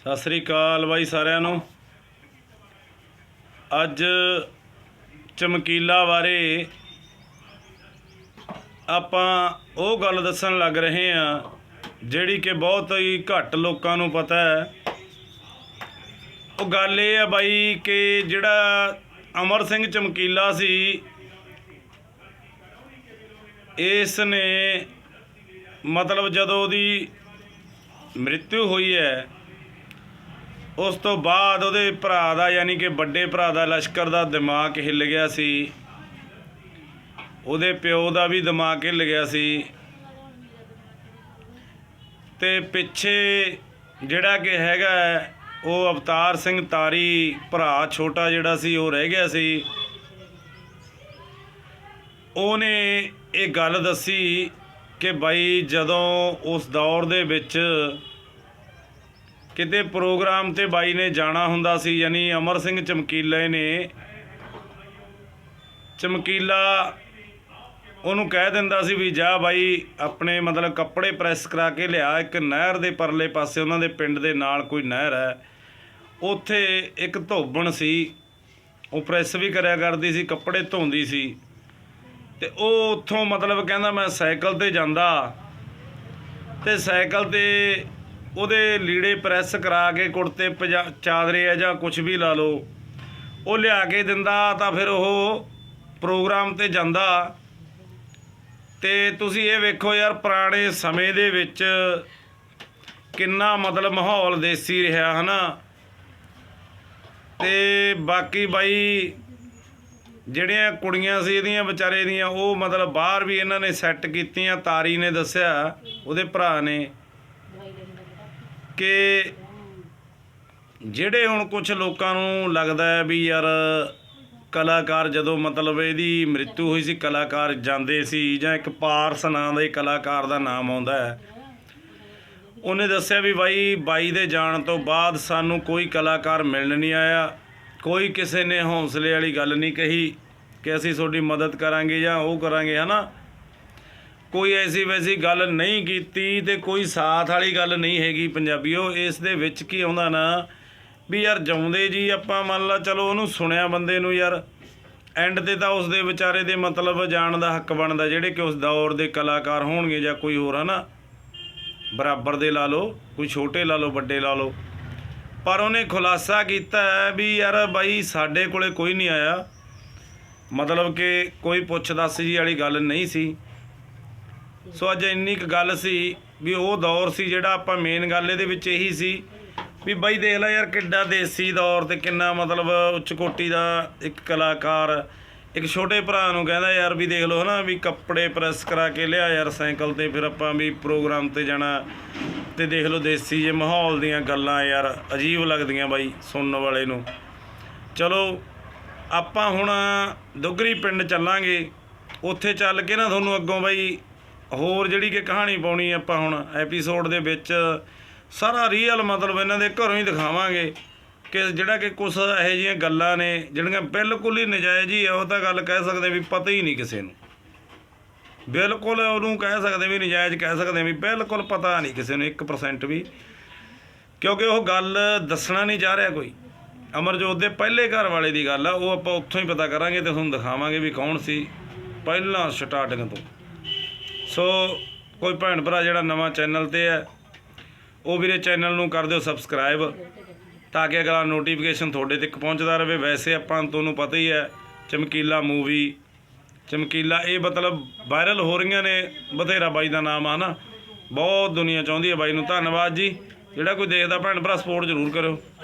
ਸਤਿ ਸ੍ਰੀ ਅਕਾਲ ਬਾਈ ਸਾਰਿਆਂ ਨੂੰ। ਅੱਜ ਚਮਕੀਲਾ ਬਾਰੇ ਆਪਾਂ ਉਹ ਗੱਲ ਦੱਸਣ ਲੱਗ ਰਹੇ ਆ ਜਿਹੜੀ ਕਿ ਬਹੁਤ ਹੀ ਘੱਟ ਲੋਕਾਂ ਨੂੰ ਪਤਾ ਹੈ। ਉਹ ਗੱਲ ਇਹ ਆ ਬਾਈ ਕਿ ਜਿਹੜਾ ਅਮਰ ਸਿੰਘ ਚਮਕੀਲਾ ਸੀ ਇਸ ਨੇ ਮਤਲਬ ਜਦੋਂ ਉਹਦੀ ਮ੍ਰਿਤਿੂ ਹੋਈ ਹੈ ਉਸ ਤੋਂ ਬਾਅਦ ਉਹਦੇ ਭਰਾ ਦਾ, ਯਾਨੀ ਕਿ ਵੱਡੇ ਭਰਾ ਦਾ ਲਸ਼ਕਰ ਦਾ ਦਿਮਾਗ ਹਿੱਲ ਗਿਆ ਸੀ। ਉਹਦੇ ਪਿਓ ਦਾ ਵੀ ਦਿਮਾਗ ਹਿੱਲ ਗਿਆ ਸੀ। ਤੇ ਪਿੱਛੇ ਜਿਹੜਾ ਕਿ ਹੈਗਾ ਉਹ ਅਵਤਾਰ ਸਿੰਘ ਤਾਰੀ ਭਰਾ ਛੋਟਾ ਜਿਹੜਾ ਸੀ, ਉਹ ਰਹਿ ਗਿਆ ਸੀ। ਉਹਨੇ ਇਹ ਗੱਲ ਦੱਸੀ ਕਿ ਬਾਈ ਜਦੋਂ ਉਸ ਦੌਰ ਦੇ ਵਿੱਚ ਕਿਤੇ ਪ੍ਰੋਗਰਾਮ ਤੇ ਬਾਈ ਨੇ ਜਾਣਾ ਹੁੰਦਾ ਸੀ, ਯਾਨੀ ਅਮਰ ਸਿੰਘ ਚਮਕੀਲੇ ਨੇ। ਚਮਕੀਲਾ ਉਹਨੂੰ ਕਹਿ ਦਿੰਦਾ ਸੀ ਵੀ ਜਾ ਬਾਈ, ਆਪਣੇ ਮਤਲਬ ਕੱਪੜੇ ਪ੍ਰੈਸ ਕਰਾ ਕੇ ਲਿਆ, ਇੱਕ ਨਹਿਰ ਦੇ ਪਰਲੇ ਪਾਸੇ ਉਹਨਾਂ ਦੇ ਪਿੰਡ ਦੇ ਨਾਲ ਕੋਈ ਨਹਿਰ ਹੈ। ਉੱਥੇ ਇੱਕ ਧੋਬਣ ਸੀ, ਉਹ ਪ੍ਰੈਸ ਵੀ ਕਰਿਆ ਕਰਦੀ ਸੀ, ਕੱਪੜੇ ਧੋਂਦੀ ਸੀ। ਤੇ ਉਹ ਉੱਥੋਂ ਮਤਲਬ ਕਹਿੰਦਾ ਮੈਂ ਸਾਈਕਲ ਤੇ ਜਾਂਦਾ। ਤੇ ਸਾਈਕਲ ਤੇ ਉਹਦੇ ਲੀੜੇ ਪ੍ਰੈਸ ਕਰਾ ਕੇ ਕੁੜਤੇ ਪਜਾ, ਚਾਦਰੇ ਆ ਜਾਂ ਕੁਝ ਵੀ ਲਾ ਲਓ, ਉਹ ਲਿਆ ਕੇ ਦਿੰਦਾ ਤਾਂ ਫਿਰ ਉਹ ਪ੍ਰੋਗਰਾਮ ਤੇ ਜਾਂਦਾ। ਤੇ ਤੁਸੀਂ ਇਹ ਵੇਖੋ ਯਾਰ, ਪੁਰਾਣੇ ਸਮੇਂ ਦੇ ਵਿੱਚ ਕਿੰਨਾ ਮਤਲਬ ਮਾਹੌਲ ਦੇਸੀ ਰਿਹਾ, ਹਨਾ? ਤੇ ਬਾਕੀ ਬਾਈ ਜਿਹੜੀਆਂ ਕੁੜੀਆਂ ਸੀ, ਇਹਦੀਆਂ ਵਿਚਾਰੇ ਦੀਆਂ, ਉਹ ਮਤਲਬ ਬਾਹਰ ਵੀ ਇਹਨਾਂ ਨੇ ਸੈੱਟ ਕੀਤੀਆਂ, ਤਾਰੀ ਨੇ ਦੱਸਿਆ, ਉਹਦੇ ਭਰਾ ਨੇ। ਕਿ ਜਿਹੜੇ ਹੁਣ ਕੁਝ ਲੋਕਾਂ ਨੂੰ ਲੱਗਦਾ ਹੈ ਵੀ ਯਾਰ ਕਲਾਕਾਰ ਜਦੋਂ ਮਤਲਬ ਇਹਦੀ ਮ੍ਰਿਤੂ ਹੋਈ ਸੀ, ਕਲਾਕਾਰ ਜਾਂਦੇ ਸੀ ਜਾਂ ਇੱਕ ਪਾਰਸ ਨਾਂ ਦਾ ਕਲਾਕਾਰ ਦਾ ਨਾਮ ਆਉਂਦਾ ਹੈ, ਉਹਨੇ ਦੱਸਿਆ ਵੀ ਬਾਈ ਬਾਈ ਦੇ ਜਾਣ ਤੋਂ ਬਾਅਦ ਸਾਨੂੰ ਕੋਈ ਕਲਾਕਾਰ ਮਿਲਣ ਨਹੀਂ ਆਇਆ, ਕੋਈ ਕਿਸੇ ਨੇ ਹੌਸਲੇ ਵਾਲੀ ਗੱਲ ਨਹੀਂ ਕਹੀ ਕਿ ਅਸੀਂ ਤੁਹਾਡੀ ਮਦਦ ਕਰਾਂਗੇ ਜਾਂ ਉਹ ਕਰਾਂਗੇ, ਹਨਾ? ਕੋਈ ਐਸੀ ਵੈਸੀ ਗੱਲ ਨਹੀਂ ਕੀਤੀ ਤੇ ਕੋਈ ਸਾਥ ਵਾਲੀ ਗੱਲ ਨਹੀਂ ਹੈਗੀ ਪੰਜਾਬੀਓ, ਇਸ ਦੇ ਵਿੱਚ ਕੀ ਆਉਂਦਾ ਨਾ ਵੀ ਯਾਰ ਜਾਉਂਦੇ ਜੀ ਆਪਾਂ ਮੰਨ ਲਾ, ਚਲੋ ਉਹਨੂੰ ਸੁਣਿਆ ਬੰਦੇ ਨੂੰ ਯਾਰ ਐਂਡ ਤੇ ਤਾਂ ਉਸ ਦੇ ਵਿਚਾਰੇ ਦੇ ਮਤਲਬ ਜਾਣ ਦਾ ਹੱਕ ਬਣਦਾ, ਜਿਹੜੇ ਕਿ ਉਸ ਦੌਰ ਦੇ ਕਲਾਕਾਰ ਹੋਣਗੇ ਜਾਂ ਕੋਈ ਹੋਰ ਹਨਾ, ਬਰਾਬਰ ਦੇ ਲਾ ਲਓ, ਕੋਈ ਛੋਟੇ ਲਾ ਲਓ, ਵੱਡੇ ਲਾ ਲਓ। ਪਰ ਉਹਨੇ ਖੁਲਾਸਾ ਕੀਤਾ ਵੀ ਯਾਰ ਬਾਈ ਸਾਡੇ ਕੋਲੇ ਕੋਈ ਨਹੀਂ ਆਇਆ। ਮਤਲਬ ਕਿ ਕੋਈ ਪੁੱਛ ਦੱਸ ਜੀ ਵਾਲੀ ਗੱਲ ਨਹੀਂ ਸੀ। ਸੋ ਅੱਜ ਇੰਨੀ ਕੁ ਗੱਲ ਸੀ ਵੀ ਉਹ ਦੌਰ ਸੀ ਜਿਹੜਾ ਆਪਾਂ ਮੇਨ ਗੱਲ ਇਹਦੇ ਵਿੱਚ ਇਹੀ ਸੀ ਵੀ ਬਾਈ ਦੇਖ ਲੈ ਯਾਰ ਕਿੱਡਾ ਦੇਸੀ ਦੌਰ ਤੇ ਕਿੰਨਾ ਮਤਲਬ ਉੱਚ ਕੋਟੀ ਦਾ ਇੱਕ ਕਲਾਕਾਰ ਇੱਕ ਛੋਟੇ ਭਰਾ ਨੂੰ ਕਹਿੰਦਾ ਯਾਰ ਵੀ ਦੇਖ ਲਓ ਹਨਾ ਵੀ ਕੱਪੜੇ ਪ੍ਰੈਸ ਕਰਾ ਕੇ ਲਿਆ ਯਾਰ ਸਾਈਕਲ ਤੇ ਫਿਰ ਆਪਾਂ ਵੀ ਪ੍ਰੋਗਰਾਮ ਤੇ ਜਾਣਾ ਤੇ ਦੇਖ ਲਓ ਦੇਸੀ ਜੇ ਮਾਹੌਲ ਦੀਆਂ ਗੱਲਾਂ ਯਾਰ ਅਜੀਬ ਲੱਗਦੀਆਂ ਬਾਈ ਸੁਣਨ ਵਾਲੇ ਨੂੰ। ਚਲੋ ਆਪਾਂ ਹੁਣ ਦੁੱਗਰੀ ਪਿੰਡ ਚੱਲਾਂਗੇ। ਉੱਥੇ ਚੱਲ ਕੇ ਨਾ ਤੁਹਾਨੂੰ ਅੱਗੋਂ ਬਾਈ ਹੋਰ ਜਿਹੜੀ ਕਿ ਕਹਾਣੀ ਪਾਉਣੀ ਆਪਾਂ ਹੁਣ ਐਪੀਸੋਡ ਦੇ ਵਿੱਚ, ਸਾਰਾ ਰੀਅਲ ਮਤਲਬ ਇਹਨਾਂ ਦੇ ਘਰੋਂ ਹੀ ਦਿਖਾਵਾਂਗੇ ਕਿ ਜਿਹੜਾ ਕਿ ਕੁਝ ਇਹੋ ਜਿਹੀਆਂ ਗੱਲਾਂ ਨੇ, ਜਿਹੜੀਆਂ ਬਿਲਕੁਲ ਹੀ ਨਜਾਇਜ਼ ਹੀ ਆ, ਉਹ ਤਾਂ ਗੱਲ ਕਹਿ ਸਕਦੇ ਵੀ ਪਤਾ ਹੀ ਨਹੀਂ ਕਿਸੇ ਨੂੰ। ਬਿਲਕੁਲ ਉਹਨੂੰ ਕਹਿ ਸਕਦੇ ਵੀ, ਨਜਾਇਜ਼ ਕਹਿ ਸਕਦੇ ਵੀ, ਬਿਲਕੁਲ ਪਤਾ ਨਹੀਂ ਕਿਸੇ ਨੂੰ 1% ਵੀ। ਕਿਉਂਕਿ ਉਹ ਗੱਲ ਦੱਸਣਾ ਨਹੀਂ ਚਾਹ ਰਿਹਾ ਕੋਈ। ਅਮਰਜੋਤ ਦੇ ਪਹਿਲੇ ਘਰ ਵਾਲੇ ਦੀ ਗੱਲ ਆ, ਉਹ ਆਪਾਂ ਉੱਥੋਂ ਹੀ ਪਤਾ ਕਰਾਂਗੇ ਤੇ ਤੁਹਾਨੂੰ ਦਿਖਾਵਾਂਗੇ ਵੀ ਕੌਣ ਸੀ, ਪਹਿਲਾਂ ਸਟਾਰਟਿੰਗ ਤੋਂ। ਸੋ ਕੋਈ ਭੈਣ ਭਰਾ ਜਿਹੜਾ ਨਵਾਂ ਚੈਨਲ ਤੇ ਹੈ, ਉਹ ਵੀਰੇ ਚੈਨਲ ਨੂੰ ਕਰ ਦਿਓ ਸਬਸਕ੍ਰਾਈਬ ਤਾਂ ਕਿ ਅਗਲਾ ਨੋਟੀਫਿਕੇਸ਼ਨ ਤੁਹਾਡੇ ਤੱਕ ਪਹੁੰਚਦਾ ਰਹੇ। ਵੈਸੇ ਆਪਾਂ ਤੁਹਾਨੂੰ ਪਤਾ ਹੀ ਹੈ, ਚਮਕੀਲਾ ਮੂਵੀ ਚਮਕੀਲਾ ਇਹ ਮਤਲਬ ਵਾਇਰਲ ਹੋ ਰਹੀਆਂ ਨੇ, ਬਥੇਰਾ ਬਾਈ ਦਾ ਨਾਮ ਆ ਨਾ। ਬਹੁਤ ਦੁਨੀਆ ਚਾਹੁੰਦੀ ਹੈ ਬਾਈ ਨੂੰ। ਧੰਨਵਾਦ ਜੀ। ਜਿਹੜਾ ਕੋਈ ਦੇਖਦਾ ਭੈਣ ਭਰਾ ਸਪੋਰਟ ਜ਼ਰੂਰ ਕਰਿਓ।